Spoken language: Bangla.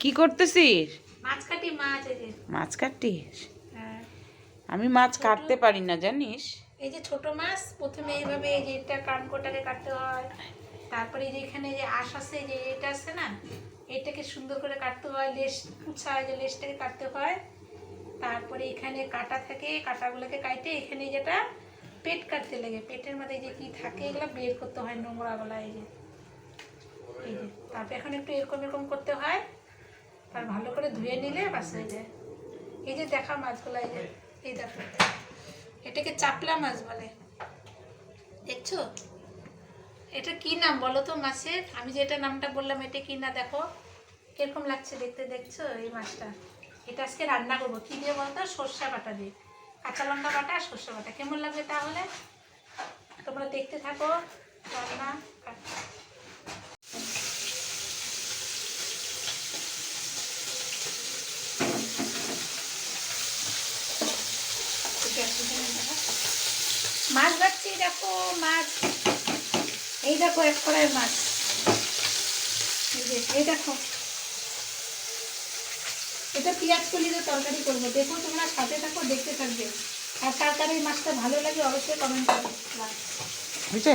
কি করতেছিস? মাছ কাটি মাছ এই যে। মাছ কাটতিস? হ্যাঁ। আমি মাছ কাটতে পারি না জানিস? এই যে ছোট মাছ প্রথমে এইভাবে এই যে এটা কানকোটাকে কাটতে হয়। তারপরে এই যে এখানে যে আঁশ আছে যে এটা আছে না এটাকে সুন্দর করে কাটতে হয় লেস পুছা যে লেসটাকে কাটতে হয়। তারপরে এখানে কাটা থাকে কাটাগুলোকে কাটে এখানে যেটা পেট কাটতে লাগে। পেটের মধ্যে যে কি থাকে এগুলো বের করতে হয় নোংরাগুলা এই যে। এই যে তারপরে এখন একটু এরকম এরকম করতে হয়। তার ভালো করে ধুয়ে নিলে বাস হয়ে যায়। এই যে দেখা মাছগুলো, এই যে, এই দেখো। এটাকে চাপলা মাছ বলে। দেখছ? এটা কি নাম বলো তো মাছের? আমি যেটা নামটা বললাম, এটা কি না দেখো। কীরকম লাগছে দেখতে, দেখছ এই মাছটা? এটা আজকে রান্না করব। কি দিয়ে বলতো? সর্ষে বাটা দিয়ে। কাঁচা লঙ্কা বাটা আর সর্ষে বাটা। কেমন লাগবে তাহলে? তোমরা দেখতে থাকো রান্না মাছ ভাজছি দেখো মাছ। এই দেখো এক কড়াই মাছ। এই দেখো। এটা পেঁয়াজ কলি দিয়ে তরকারি করব। দেখো তোমরা সাথে থাকো, দেখতে থাকবে। আর কার মাছটা ভালো লাগে অবশ্যই কমেন্ট করো বুঝছে।